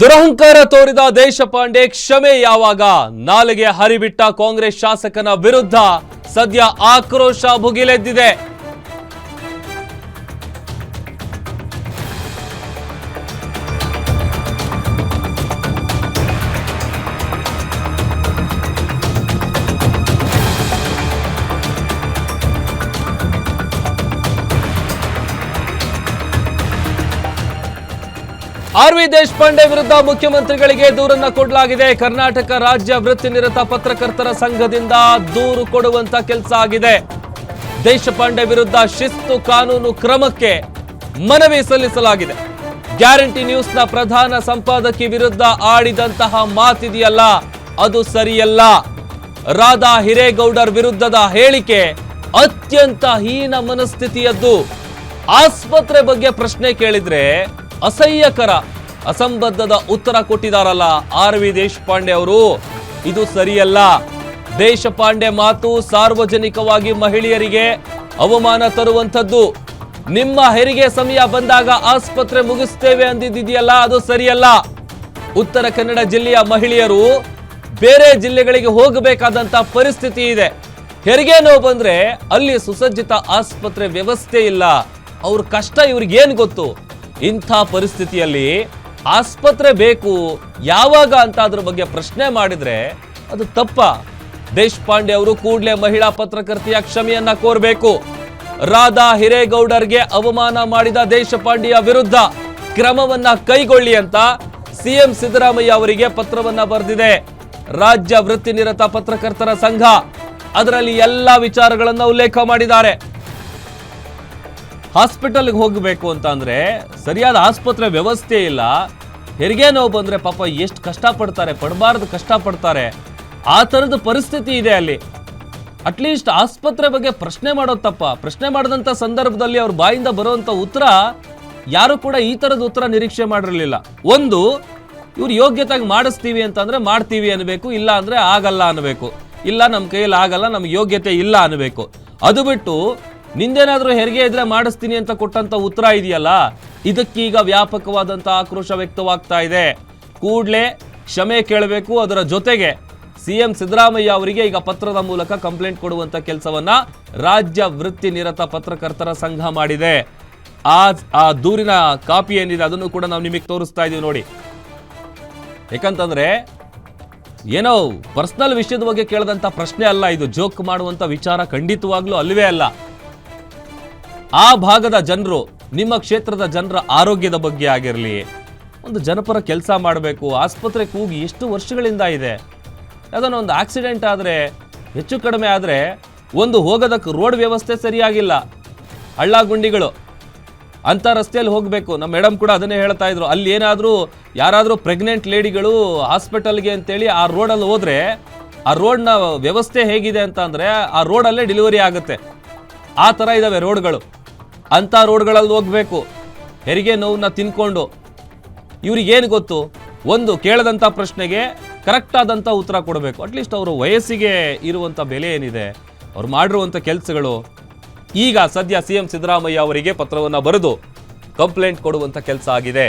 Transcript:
ದುರಹಂಕಾರ ತೋರಿದ ದೇಶಪಾಂಡೆ ಕ್ಷಮೆ ಯಾವಾಗ? ನಾಲಿಗೆ ಹರಿಬಿಟ್ಟ ಕಾಂಗ್ರೆಸ್ ಶಾಸಕನ ವಿರುದ್ಧ ಸದ್ಯ ಆಕ್ರೋಶ ಭುಗಿಲೆದ್ದಿದೆ. ಆರ್ ವಿ ದೇಶಪಾಂಡೆ ವಿರುದ್ಧ ಮುಖ್ಯಮಂತ್ರಿಗಳಿಗೆ ದೂರನ್ನ ಕೊಡಲಾಗಿದೆ. ಕರ್ನಾಟಕ ರಾಜ್ಯ ವೃತ್ತಿನಿರತ ಪತ್ರಕರ್ತರ ಸಂಘದಿಂದ ದೂರು ಕೊಡುವಂತ ಕೆಲಸ ಆಗಿದೆ. ದೇಶಪಾಂಡೆ ವಿರುದ್ಧ ಶಿಸ್ತು ಕಾನೂನು ಕ್ರಮಕ್ಕೆ ಮನವಿ ಸಲ್ಲಿಸಲಾಗಿದೆ. ಗ್ಯಾರಂಟಿ ನ್ಯೂಸ್ನ ಪ್ರಧಾನ ಸಂಪಾದಕಿ ವಿರುದ್ಧ ಆಡಿದಂತಹ ಮಾತಿದೆಯಲ್ಲ, ಅದು ಸರಿಯಲ್ಲ. ರಾಧಾ ಹಿರೇಗೌಡರ್ ವಿರುದ್ಧದ ಹೇಳಿಕೆ ಅತ್ಯಂತ ಹೀನ ಮನಸ್ಥಿತಿಯದ್ದು. ಆಸ್ಪತ್ರೆ ಬಗ್ಗೆ ಪ್ರಶ್ನೆ ಕೇಳಿದ್ರೆ ಅಸಹ್ಯಕರ ಅಸಂಬದ್ಧದ ಉತ್ತರ ಕೊಟ್ಟಿದಾರಲ್ಲ ಆರ್ ವಿ ದೇಶಪಾಂಡೆ ಅವರು. ಇದು ಸರಿಯಲ್ಲ. ದೇಶಪಾಂಡೆ ಮಾತು ಸಾರ್ವಜನಿಕವಾಗಿ ಮಹಿಳೆಯರಿಗೆ ಅವಮಾನ ತರುವಂಥದ್ದು. ನಿಮ್ಮ ಹೆರಿಗೆ ಸಮಯ ಬಂದಾಗ ಆಸ್ಪತ್ರೆ ಮುಗಿಸ್ತೇವೆ ಅಂದಿದ್ದಿದೆಯಲ್ಲ ಅದು ಸರಿಯಲ್ಲ. ಉತ್ತರ ಕನ್ನಡ ಜಿಲ್ಲೆಯ ಮಹಿಳೆಯರು ಬೇರೆ ಜಿಲ್ಲೆಗಳಿಗೆ ಹೋಗಬೇಕಾದಂತ ಪರಿಸ್ಥಿತಿ ಇದೆ. ಹೆರಿಗೆ ನೋವು ಬಂದ್ರೆ ಅಲ್ಲಿ ಸುಸಜ್ಜಿತ ಆಸ್ಪತ್ರೆ ವ್ಯವಸ್ಥೆ ಇಲ್ಲ. ಅವ್ರ ಕಷ್ಟ ಇವ್ರಿಗೇನ್ ಗೊತ್ತು? ಇಂಥ ಪರಿಸ್ಥಿತಿಯಲ್ಲಿ ಆಸ್ಪತ್ರೆ ಬೇಕು, ಯಾವಾಗ ಅಂತ ಅದ್ರ ಬಗ್ಗೆ ಪ್ರಶ್ನೆ ಮಾಡಿದ್ರೆ ಅದು ತಪ್ಪ. ದೇಶಪಾಂಡೆ ಅವರು ಕೂಡಲೇ ಮಹಿಳಾ ಪತ್ರಕರ್ತೆಯ ಕ್ಷಮೆಯನ್ನ ಕೋರಬೇಕು. ರಾಧಾ ಹಿರೇಗೌಡರ್ಗೆ ಅವಮಾನ ಮಾಡಿದ ದೇಶಪಾಂಡೆಯ ವಿರುದ್ಧ ಕ್ರಮವನ್ನ ಕೈಗೊಳ್ಳಿ ಅಂತ ಸಿಎಂ ಸಿದ್ದರಾಮಯ್ಯ ಅವರಿಗೆ ಪತ್ರವನ್ನ ಬರೆದಿದೆ. ರಾಜ್ಯ ವೃತ್ತಿನಿರತ ಪತ್ರಕರ್ತರ ಸಂಘ. ಅದರಲ್ಲಿ ಎಲ್ಲ ವಿಚಾರಗಳನ್ನ ಉಲ್ಲೇಖ ಮಾಡಿದ್ದಾರೆ. ಹಾಸ್ಪಿಟಲ್ಗೆ ಹೋಗಬೇಕು ಅಂತ ಅಂದ್ರೆ ಸರಿಯಾದ ಆಸ್ಪತ್ರೆ ವ್ಯವಸ್ಥೆ ಇಲ್ಲ. ಹೆರಿಗೆ ನೋವು ಬಂದ್ರೆ ಪಾಪ ಎಷ್ಟು ಕಷ್ಟಪಡ್ತಾರೆ, ಪಡಬಾರ್ದು ಕಷ್ಟಪಡ್ತಾರೆ. ಆ ಥರದ ಪರಿಸ್ಥಿತಿ ಇದೆ ಅಲ್ಲಿ. ಅಟ್ಲೀಸ್ಟ್ ಆಸ್ಪತ್ರೆ ಬಗ್ಗೆ ಪ್ರಶ್ನೆ ಮಾಡೋ ತಪ್ಪ. ಪ್ರಶ್ನೆ ಮಾಡಿದಂಥ ಸಂದರ್ಭದಲ್ಲಿ ಅವ್ರ ಬಾಯಿಂದ ಬರುವಂಥ ಉತ್ತರ ಯಾರು ಕೂಡ ಈ ಥರದ ಉತ್ತರ ನಿರೀಕ್ಷೆ ಮಾಡಿರಲಿಲ್ಲ. ಒಂದು, ಇವ್ರು ಯೋಗ್ಯತೆಗೆ ಮಾಡಿಸ್ತೀವಿ ಅಂತಂದರೆ ಮಾಡ್ತೀವಿ ಅನ್ನಬೇಕು ಇಲ್ಲ ಅಂದರೆ ಆಗಲ್ಲ ಅನ್ನಬೇಕು ಇಲ್ಲ ನಮ್ಮ ಕೈಯಲ್ಲಿ ಆಗಲ್ಲ, ನಮ್ಗೆ ಯೋಗ್ಯತೆ ಇಲ್ಲ ಅನ್ನಬೇಕು ಅದು ಬಿಟ್ಟು ನಿಂದೇನಾದ್ರೂ ಹೆರಿಗೆ ಇದ್ರೆ ಮಾಡಿಸ್ತೀನಿ ಅಂತ ಕೊಟ್ಟಂತ ಉತ್ತರ ಇದೆಯಲ್ಲ? ಇದಕ್ಕೀಗ ವ್ಯಾಪಕವಾದಂತ ಆಕ್ರೋಶ ವ್ಯಕ್ತವಾಗ್ತಾ ಇದೆ. ಕೂಡಲೇ ಕ್ಷಮೆ ಕೇಳಬೇಕು ಅದರ ಜೊತೆಗೆ ಸಿಎಂ ಸಿದ್ದರಾಮಯ್ಯ ಅವರಿಗೆ ಈಗ ಪತ್ರದ ಮೂಲಕ ಕಂಪ್ಲೇಂಟ್ ಕೊಡುವಂತ ಕೆಲಸವನ್ನ ರಾಜ್ಯ ವೃತ್ತಿ ನಿರತ ಪತ್ರಕರ್ತರ ಸಂಘ ಮಾಡಿದೆ. ಆ ಆ ದೂರಿನ ಕಾಪಿ ಏನಿದೆ ಅದನ್ನು ಕೂಡ ನಾವು ನಿಮಗೆ ತೋರಿಸ್ತಾ ಇದೀವಿ ನೋಡಿ. ಯಾಕಂತಂದ್ರೆ ಏನೋ ಪರ್ಸನಲ್ ವಿಷಯದ ಬಗ್ಗೆ ಕೇಳದಂತ ಪ್ರಶ್ನೆ ಅಲ್ಲ ಇದು. ಜೋಕ್ ಮಾಡುವಂತ ವಿಚಾರ ಖಂಡಿತವಾಗ್ಲೂ ಅಲ್ಲವೇ ಅಲ್ಲ. ಆ ಭಾಗದ ಜನರು ನಿಮ್ಮ ಕ್ಷೇತ್ರದ ಜನರ ಆರೋಗ್ಯದ ಬಗ್ಗೆ ಆಗಿರಲಿ, ಒಂದು ಜನಪರ ಕೆಲಸ ಮಾಡಬೇಕು ಆಸ್ಪತ್ರೆ ಕೂಗಿ ಎಷ್ಟು ವರ್ಷಗಳಿಂದ ಇದೆ ಅದನ್ನು ಒಂದು ಆಕ್ಸಿಡೆಂಟ್ ಆದರೆ, ಹೆಚ್ಚು ಕಡಿಮೆ ಆದರೆ, ಒಂದು ಹೋಗೋದಕ್ಕೆ ರೋಡ್ ವ್ಯವಸ್ಥೆ ಸರಿಯಾಗಿಲ್ಲ ಹಳ್ಳ ಗುಂಡಿಗಳು ಅಂಥ ರಸ್ತೆಯಲ್ಲಿ ಹೋಗಬೇಕು. ನಮ್ಮ ಮೇಡಮ್ ಕೂಡ ಅದನ್ನೇ ಹೇಳ್ತಾ ಇದ್ರು. ಅಲ್ಲಿ ಏನಾದರೂ, ಯಾರಾದರೂ ಪ್ರೆಗ್ನೆಂಟ್ ಲೇಡಿಗಳು ಹಾಸ್ಪಿಟಲ್ಗೆ ಅಂತೇಳಿ ಆ ರೋಡಲ್ಲಿ ಹೋದರೆ, ಆ ರೋಡ್ನ ವ್ಯವಸ್ಥೆ ಹೇಗಿದೆ ಅಂತ ಅಂದರೆ ಆ ರೋಡಲ್ಲೇ ಡೆಲಿವರಿ ಆಗುತ್ತೆ. ಆ ಥರ ಇದ್ದಾವೆ ರೋಡ್ಗಳು ಅಂಥ ರೋಡ್ಗಳಲ್ಲಿ ಹೋಗಬೇಕು. ಹೆರಿಗೆ ನೋವನ್ನ ತಿನ್ಕೊಂಡು. ಇವ್ರಿಗೇನು ಗೊತ್ತು? ಒಂದು, ಕೇಳದಂಥ ಪ್ರಶ್ನೆಗೆ ಕರೆಕ್ಟಾದಂಥ ಉತ್ತರ ಕೊಡಬೇಕು. ಅಟ್ಲೀಸ್ಟ್ ಅವರು ವಯಸ್ಸಿಗೆ ಇರುವಂಥ ಬೆಲೆ ಏನಿದೆ, ಅವ್ರು ಮಾಡಿರುವಂಥ ಕೆಲಸಗಳು. ಈಗ ಸದ್ಯ ಸಿ ಎಂ ಸಿದ್ದರಾಮಯ್ಯ ಅವರಿಗೆ ಪತ್ರವನ್ನು ಬರೆದು ಕಂಪ್ಲೇಂಟ್ ಕೊಡುವಂಥ ಕೆಲಸ ಆಗಿದೆ.